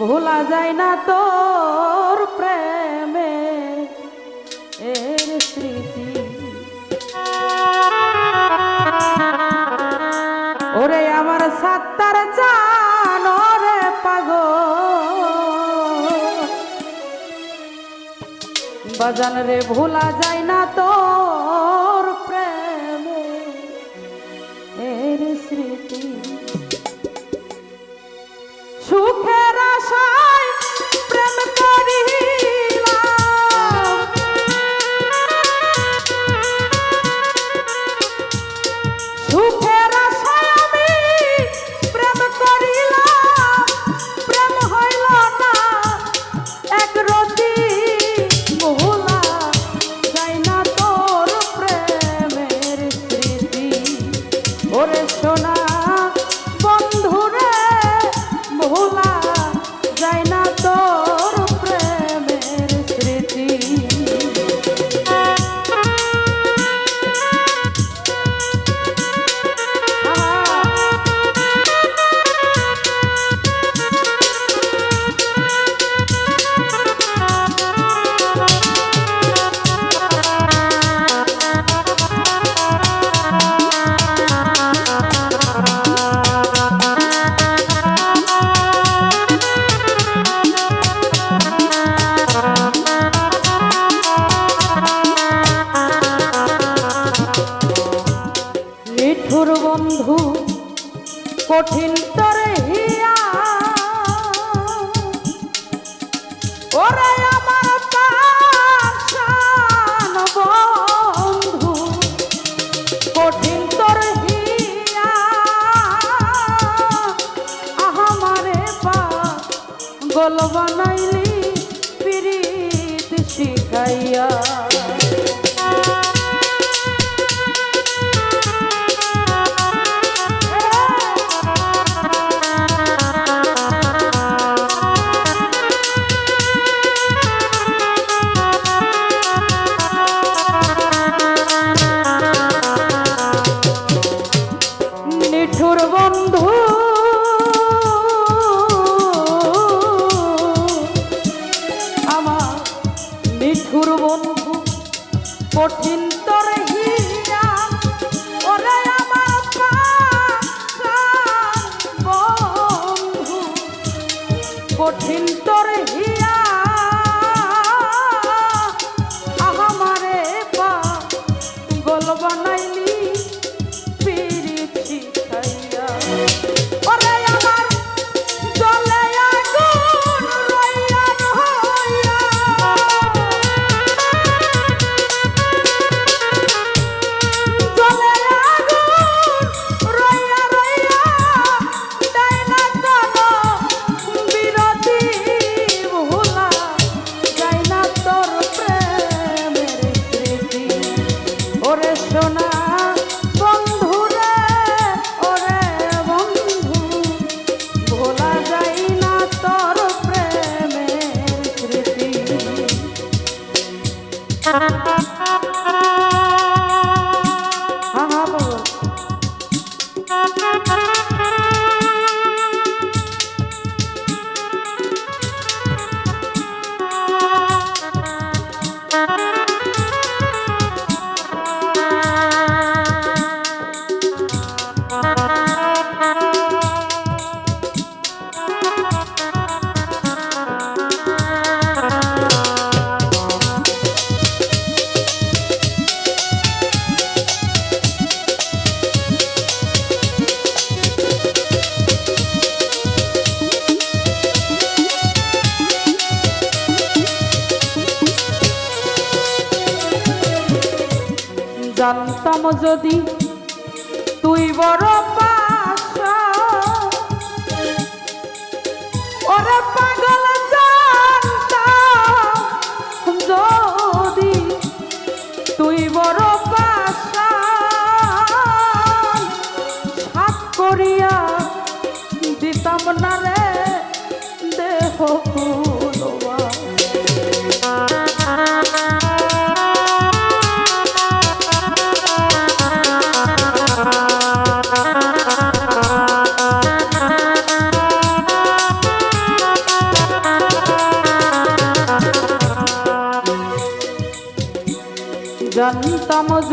ভোলা যায় না তোর প্রেমে এর স্মৃতি। ওরে আমার সাতার চান রে পাগ বাজান রে ভোলা যায় না তোর পাগল বানাইলি পিরিত শিখাইয়া। নিঠুর বন্ধু, কঠিন তর হীরা। ওরে আমার বন্ধু, কঠিন তর হীরা। আমারে পা গোল বানাই Música যদি তুই বড়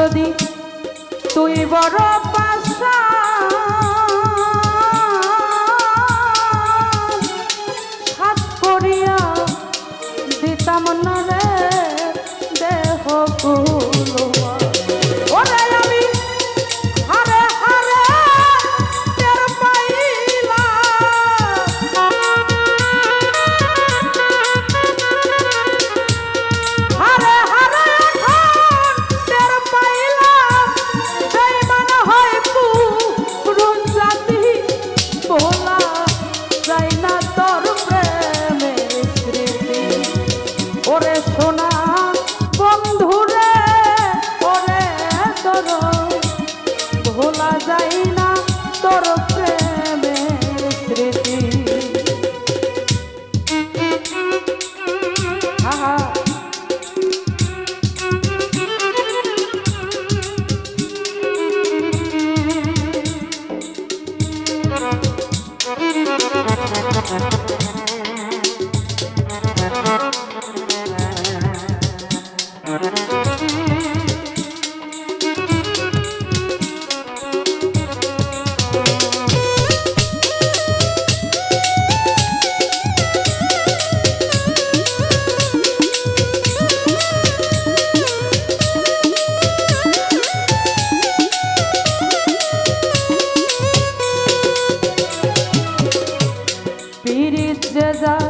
যদি তুই বড় পাশা। সাত করিয়া দিতাম না পিরিত যে যার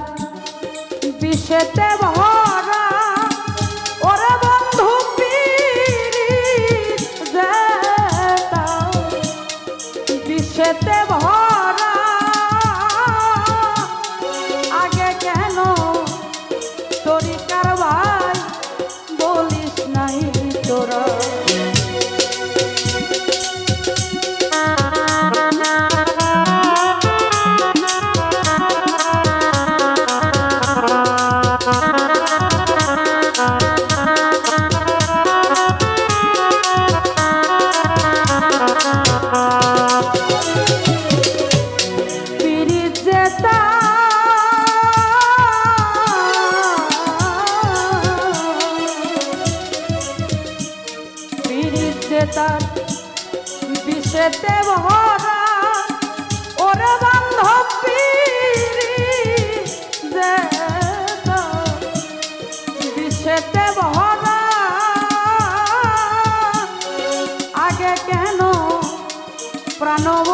বিষেতে ভয়। nova.